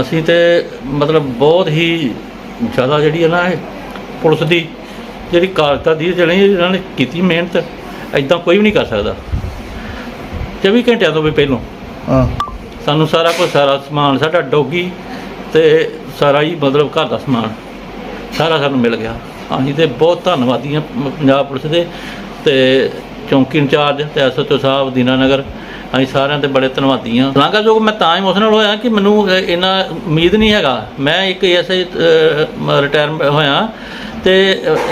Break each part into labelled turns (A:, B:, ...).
A: ਅਸੀਂ ਤੇ ਮਤਲਬ ਬਹੁਤ ਹੀ ਜ਼ਿਆਦਾ ਜਿਹੜੀ ਹੈ ਨਾ ਇਹ ਪੁਲਿਸ ਦੀ ਜਿਹੜੀ ਕਾਰਜਤਾ ਦੀ ਜਿਹੜੀ ਇਹਨਾਂ ਨੇ ਕੀਤੀ ਮਿਹਨਤ ਐਦਾਂ ਕੋਈ ਵੀ ਨਹੀਂ ਕਰ ਸਕਦਾ। 24 ਘੰਟਿਆਂ ਤੋਂ ਵੀ ਪਹਿਲਾਂ।
B: ਹਾਂ।
A: ਸਾਨੂੰ ਸਾਰਾ ਕੁਝ ਸਾਰਾ ਸਮਾਨ ਸਾਡਾ ਡੋਗੀ ਤੇ ਸਾਰਾ ਹੀ ਮਤਲਬ ਘਰ ਦਾ ਸਮਾਨ ਸਾਰਾ ਸਾਨੂੰ ਮਿਲ ਗਿਆ। ਅਸੀਂ ਤੇ ਬਹੁਤ ਧੰਨਵਾਦੀ ਹਾਂ ਪੰਜਾਬ ਪੁਲਿਸ ਦੇ ਤੇ ਚੌਂਕੀ ਇੰਚਾਰਜ ਤੇ ਐਸਓਚਓ ਸਾਹਿਬ ਦੀਨਾਨਗਰ ਅਸੀਂ ਸਾਰਿਆਂ ਦੇ ਬੜੇ ਧੰਨਵਾਦੀ ਹਾਂ। ਲਾਂਘਾਯੋਗ ਮੈਂ ਤਾਂ ਇਮੋਸ਼ਨਲ ਹੋਇਆ ਕਿ ਮੈਨੂੰ ਅ, ਇੰਨਾ ਉਮੀਦ ਨਹੀਂ ਹੈਗਾ। ਮੈਂ ਇੱਕ ਐਸਏ ਰਿਟਾਇਰ ਹੋਇਆ ਤੇ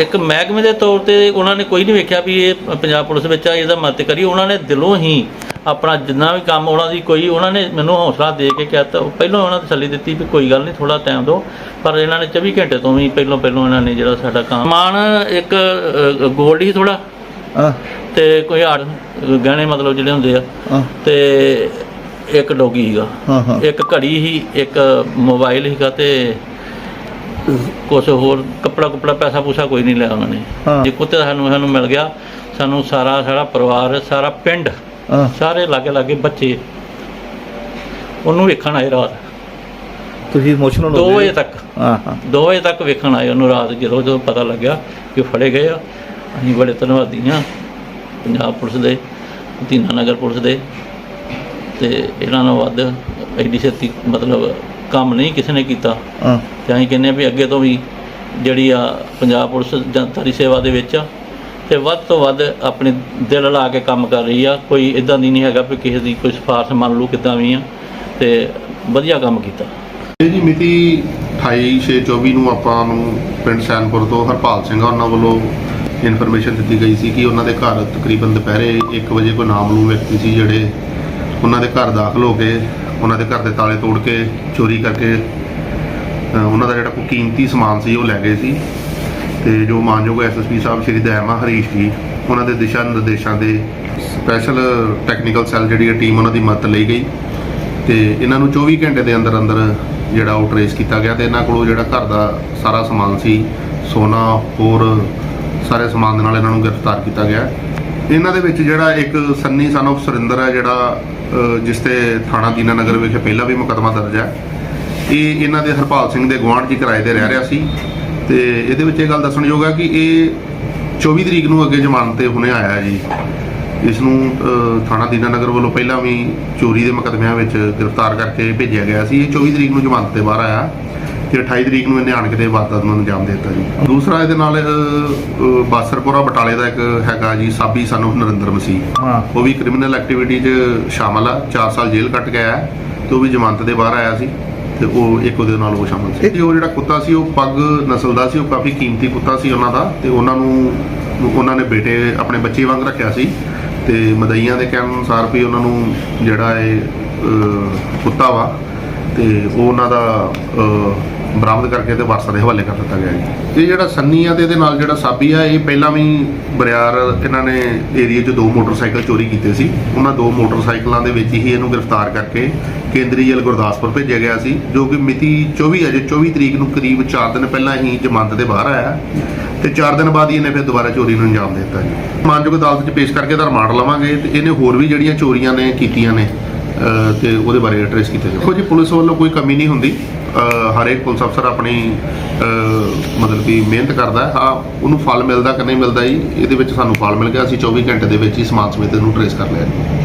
A: ਇੱਕ ਮਹਿਕਮੇ ਦੇ ਤੌਰ ਤੇ ਉਹਨਾਂ ਨੇ ਕੋਈ ਨਹੀਂ ਵੇਖਿਆ ਵੀ ਇਹ ਪੰਜਾਬ ਪੁਲਿਸ ਵਿੱਚ ਆ ਇਹਦਾ ਮਦਦ ਕਰੀ। ਉਹਨਾਂ ਨੇ ਦਿਲੋਂ ਹੀ ਆਪਣਾ ਜਿੰਨਾ ਵੀ ਕੰਮ ਉਹਨਾਂ ਦੀ ਕੋਈ ਉਹਨਾਂ ਨੇ ਮੈਨੂੰ ਹੌਸਲਾ ਦੇ ਕੇ ਕਿਹਾ ਤਾਂ ਪਹਿਲਾਂ ਉਹਨਾਂ ਨੇ ਤਸੱਲੀ ਦਿੱਤੀ ਵੀ ਕੋਈ ਗੱਲ ਨਹੀਂ ਥੋੜਾ ਟਾਈਮ ਦਿਓ। ਪਰ ਇਹਨਾਂ ਨੇ 24 ਘੰਟੇ ਤੋਂ ਵੀ ਪਹਿਲਾਂ ਪਹਿਲਾਂ ਇਹਨਾਂ ਨੇ ਜਿਹੜਾ ਸਾਡਾ ਕੰਮ ਮਾਨ ਇੱਕ ਗੋਲਡ ਹੀ ਥੋੜਾ
B: ਹਾਂ।
A: ਤੇ ਕੋਈ ਆੜ ਗਹਿਣੇ ਮਤਲਬ ਜਿਹੜੇ ਹੁੰਦੇ ਆ
B: ਹਾਂ।
A: ਤੇ ਇੱਕ ਡੋਗੀ
B: ਹਾਂ ਹਾਂ।
A: ਇੱਕ ਘੜੀ ਹੀ ਇੱਕ ਮੋਬਾਈਲ ਸੀਗਾ ਤੇ ਕੁਝ ਹੋਰ ਕੱਪੜਾ ਕੁਪੜਾ ਪੈਸਾ ਪੂਸਾ ਕੋਈ ਨਹੀਂ ਲਿਆ ਉਹਨਾਂ ਨੇ।
B: ਹਾਂ।
A: ਜੇ ਕੁੱਤੇ ਸਾਨੂੰ ਸਾਨੂੰ ਮਿਲ ਗਿਆ ਸਾਨੂੰ ਸਾਰਾ ਸਾਰਾ ਪਰਿਵਾਰ ਸਾਰਾ ਪਿੰਡ
B: ਹਾਂ।
A: ਸਾਰੇ ਲਾਗੇ ਲਾਗੇ ਬੱਚੇ ਉਹਨੂੰ ਵੇਖਣ ਆਏ ਰਾਤ।
B: ਤੁਸੀਂ ਇਮੋਸ਼ਨਲ
A: 2 ਵਜੇ ਤੱਕ।
B: ਹਾਂ ਹਾਂ।
A: 2 ਵਜੇ ਤੱਕ ਵੇਖਣ ਆਏ ਉਹਨੂੰ ਰਾਤ ਜਦੋਂ ਜਦੋਂ ਪਤਾ ਲੱਗਿਆ ਕਿ ਫੜੇ ਗਏ ਆ। ਅਸੀਂ ਬੜੇ ਧੰਨਵਾਦੀ ਹਾਂ ਪੰਜਾਬ ਪੁਲਿਸ ਦੇ ਦੀਨਾ ਨਗਰ ਪੁਲਿਸ ਦੇ ਤੇ ਇਹਨਾਂ ਨੂੰ ਵੱਧ ਐਡੀ ਛੇਤੀ ਮਤਲਬ ਕੰਮ ਨਹੀਂ ਕਿਸੇ ਨੇ ਕੀਤਾ।
B: ਹਾਂ।
A: ਤੇ ਅਸੀਂ ਕਹਿੰਦੇ ਹਾਂ ਵੀ ਅੱਗੇ ਤੋਂ ਵੀ ਜਿਹੜੀ ਆ ਪੰਜਾਬ ਪੁਲਿਸ ਜਨਤਾ ਦੀ ਸੇਵਾ ਦੇ ਵਿੱਚ ਆ ਤੇ ਵੱਧ ਤੋਂ ਵੱਧ ਆਪਣੇ ਦਿਲ ਲਾ ਕੇ ਕੰਮ ਕਰ ਰਹੀ ਆ। ਕੋਈ ਇਦਾਂ ਦੀ ਨਹੀਂ ਹੈਗਾ ਵੀ ਕਿਸੇ ਦੀ ਕੋਈ ਸਿਫਾਰਿਸ਼ ਮੰਨ ਲਓ ਕਿੱਦਾਂ ਵੀ ਆ ਤੇ ਵਧੀਆ ਕੰਮ ਕੀਤਾ।
C: ਇਹ ਜੀ ਮਿਤੀ 28/6/24 ਨੂੰ ਆਪਾਂ ਨੂੰ ਪਿੰਡ ਸੈਨਪੁਰ ਤੋਂ ਹਰਪਾਲ ਸਿੰਘ ਆ, ਉਹਨਾਂ ਵੱਲੋਂ ਇਨਫੋਰਮੇਸ਼ਨ ਦਿੱਤੀ ਗਈ ਸੀ ਕਿ ਉਹਨਾਂ ਦੇ ਘਰ ਤਕਰੀਬਨ ਦੁਪਹਿਰੇ 1 ਵਜੇ ਕੋਈ ਨਾਮਲੂਮ ਵਿਅਕਤੀ ਸੀ ਜਿਹੜੇ ਉਹਨਾਂ ਦੇ ਘਰ ਦਾਖਲ ਹੋ ਕੇ, ਉਹਨਾਂ ਦੇ ਘਰ ਦੇ ਤਾਲੇ ਤੋੜ ਕੇ, ਚੋਰੀ ਕਰਕੇ ਉਹਨਾਂ ਦਾ ਜਿਹੜਾ ਕੋਈ ਕੀਮਤੀ ਸਮਾਨ ਸੀ ਉਹ ਲੈ ਗਏ ਸੀ। ਤੇ ਜੋ ਮਾਨਯੋਗ ਐਸਐਸਪੀ ਸਾਹਿਬ ਸ਼੍ਰੀ ਦਹਿਮਾ ਹਰੀਸ਼ ਜੀ, ਉਹਨਾਂ ਦੇ ਦਿਸ਼ਾ ਨਿਰਦੇਸ਼ਾਂ ਦੇ ਸਪੈਸ਼ਲ ਟੈਕਨੀਕਲ ਸੈੱਲ ਜਿਹੜੀ ਹੈ ਟੀਮ ਉਹਨਾਂ ਦੀ ਮਦਦ ਲਈ ਗਈ। ਤੇ ਇਹਨਾਂ ਨੂੰ 24 ਘੰਟੇ ਦੇ ਅੰਦਰ ਅੰਦਰ ਜਿਹੜਾ ਉਹ ਟਰੇਸ ਕੀਤਾ ਗਿਆ ਤੇ ਇਹਨਾਂ ਕੋਲੋਂ ਜਿਹੜਾ ਘਰ ਦਾ ਸਾਰਾ ਸਮਾਨ ਸੀ, ਸੋਨਾ, ਹੋਰ ਸਾਰੇ ਸਮਾਨ ਦੇ ਨਾਲ ਇਹਨਾਂ ਨੂੰ ਗ੍ਰਿਫਤਾਰ ਕੀਤਾ ਗਿਆ ਇਹਨਾਂ ਦੇ ਵਿੱਚ ਜਿਹੜਾ ਇੱਕ ਸੰਨੀ ਸਨ of ਸੁਰਿੰਦਰ ਹੈ, ਜਿਹੜਾ ਜਿਸ ਤੇ ਥਾਣਾ ਦੀਨਾ ਨਗਰ ਵਿਖੇ ਪਹਿਲਾਂ ਵੀ ਮੁਕੱਦਮਾ ਦਰਜ ਹੈ। ਇਹ ਇਹਨਾਂ ਦੇ ਹਰਪਾਲ ਸਿੰਘ ਦੇ ਗੁਆਂਢ ਜੀ ਕਿਰਾਏ ਤੇ ਰਹਿ ਰਿਹਾ ਸੀ। ਤੇ ਇਹਦੇ ਵਿੱਚ ਇਹ ਗੱਲ ਦੱਸਣਯੋਗ ਹੈ ਕਿ ਇਹ 24 ਤਰੀਕ ਨੂੰ ਅੱਗੇ ਜ਼ਮਾਨਤ ਤੇ ਹੁਣੇ ਆਇਆ ਜੀ। ਇਸ ਨੂੰ ਥਾਣਾ ਦੀਨਾ ਨਗਰ ਵੱਲੋਂ ਪਹਿਲਾਂ ਵੀ ਚੋਰੀ ਦੇ ਮੁਕੱਦਮਿਆਂ ਵਿੱਚ ਗ੍ਰਿਫਤਾਰ ਕਰਕੇ ਭੇਜਿਆ ਗਿਆ ਸੀ। ਇਹ 24 ਤਰੀਕ ਨੂੰ ਜ਼ਮਾਨਤ ਤੇ ਬਾਹਰ ਆਇਆ। ਤੇ 28 ਤਰੀਕ ਨੂੰ ਇਹਨੇ ਆਣ ਕੇ ਤੇ ਵਾਰਦਾਤ ਨੂੰ ਅੰਜਾਮ ਦੇ ਦਿੱਤਾ ਜੀ। ਦੂਸਰਾ ਇਹਦੇ ਨਾਲ ਬਾਸਰਪੁਰਾ ਬਟਾਲੇ ਦਾ ਇੱਕ ਹੈਗਾ ਜੀ ਸਾਬੀ ਸਾਨੂੰ ਨਰਿੰਦਰ ਮਸੀਹ।
B: ਹਾਂ।
C: ਉਹ ਵੀ ਕ੍ਰਿਮੀਨਲ ਐਕਟੀਵਿਟੀ 'ਚ ਸ਼ਾਮਲ ਆ 4 ਸਾਲ ਜੇਲ੍ਹ ਕੱਟ ਹੈ ਤੇ ਉਹ ਵੀ ਜ਼ਮਾਨਤ ਦੇ ਬਾਹਰ ਆਇਆ ਸੀ ਤੇ ਉਹ ਇੱਕ ਉਹਦੇ ਨਾਲ ਉਹ ਸ਼ਾਮਲ ਸੀ। ਤੇ ਉਹ ਜਿਹੜਾ ਕੁੱਤਾ ਸੀ ਉਹ ਪੱਗ ਨਸਲ ਦਾ ਸੀ ਉਹ ਕਾਫੀ ਕੀਮਤੀ ਕੁੱਤਾ ਸੀ ਉਹਨਾਂ ਦਾ ਤੇ ਉਹਨਾਂ ਨੂੰ ਉਹਨਾਂ ਨੇ ਬੇਟੇ ਆਪਣੇ ਬੱਚੇ ਵਾਂਗ ਰੱਖਿਆ ਸੀ ਤੇ ਮਦਈਆਂ ਦੇ ਕਹਿਣ ਅਨੁਸਾਰ ਵੀ ਉਹਨਾਂ ਨੂੰ ਜਿਹੜਾ ਇਹ ਕੁੱਤਾ ਵਾ ਤੇ ਉਹ ਉਹਨਾਂ ਦਾ ਬਰਾਮਦ ਕਰਕੇ ਤੇ ਵਾਰਸਾਂ ਦੇ ਹਵਾਲੇ ਕਰ ਦਿੱਤਾ ਗਿਆ ਜੀ। ਇਹ ਜਿਹੜਾ ਸੰਨੀ ਆ ਤੇ ਇਹਦੇ ਨਾਲ ਜਿਹੜਾ ਸਾਬੀ ਆ, ਇਹ ਪਹਿਲਾਂ ਵੀ ਬਰਿਆਰ ਇਹਨਾਂ ਨੇ ਏਰੀਆ 'ਚ ਦੋ ਮੋਟਰਸਾਈਕਲ ਚੋਰੀ ਕੀਤੇ ਸੀ। ਉਹਨਾਂ ਦੋ ਮੋਟਰਸਾਈਕਲਾਂ ਦੇ ਵਿੱਚ ਹੀ ਇਹਨੂੰ ਗ੍ਰਿਫਤਾਰ ਕਰਕੇ ਕੇਂਦਰੀ ਜੇਲ੍ਹ ਗੁਰਦਾਸਪੁਰ ਭੇਜਿਆ ਗਿਆ ਸੀ, ਜੋ ਕਿ ਮਿਤੀ 24 ਅਜੇ 24 ਤਰੀਕ ਨੂੰ ਕਰੀਬ 4 ਦਿਨ ਪਹਿਲਾਂ ਹੀ ਜ਼ਮਾਨਤ ਦੇ ਬਾਹਰ ਆਇਆ ਤੇ 4 ਦਿਨ ਬਾਅਦ ਹੀ ਇਹਨੇ ਫਿਰ ਦੁਬਾਰਾ ਚੋਰੀ ਨੂੰ ਅੰਜਾਮ ਦਿੱਤਾ ਜੀ। ਮਾਨਯੋਗ ਅਦਾਲਤ 'ਚ ਪੇਸ਼ ਕਰਕੇ ਇਹਦਾ ਰਿਮਾਂਡ ਲਵਾਂਗੇ ਤੇ ਇਹਨੇ ਹੋਰ ਵੀ ਜਿਹੜੀਆਂ ਚੋਰੀਆਂ ਨੇ ਕੀਤੀਆਂ ਨੇ ਤੇ ਉਹਦੇ ਬਾਰੇ ਟ੍ਰੇਸ ਕੀਤਾ ਜਾਵੇ ਕੋਈ ਜੀ, ਪੁਲਿਸ ਵੱਲੋਂ ਕੋਈ ਕਮੀ ਨਹੀਂ ਹੁੰਦੀ। ਹਰੇਕ ਪੁਲਿਸ ਅਫਸਰ ਆਪਣੀ ਮਤਲਬ ਕਿ ਮਿਹਨਤ ਕਰਦਾ ਹੈ। ਹਾਂ, ਉਹਨੂੰ ਫਲ ਮਿਲਦਾ ਕਿ ਨਹੀਂ ਮਿਲਦਾ ਜੀ, ਇਹਦੇ ਵਿੱਚ ਸਾਨੂੰ ਫਲ ਮਿਲ ਗਿਆ। ਅਸੀਂ 24 ਘੰਟੇ ਦੇ ਵਿੱਚ ਹੀ ਸਮਾਨ ਸਮੇਤ ਨੂੰ ਟ੍ਰੇਸ ਕਰ ਲਿਆ ਜੀ।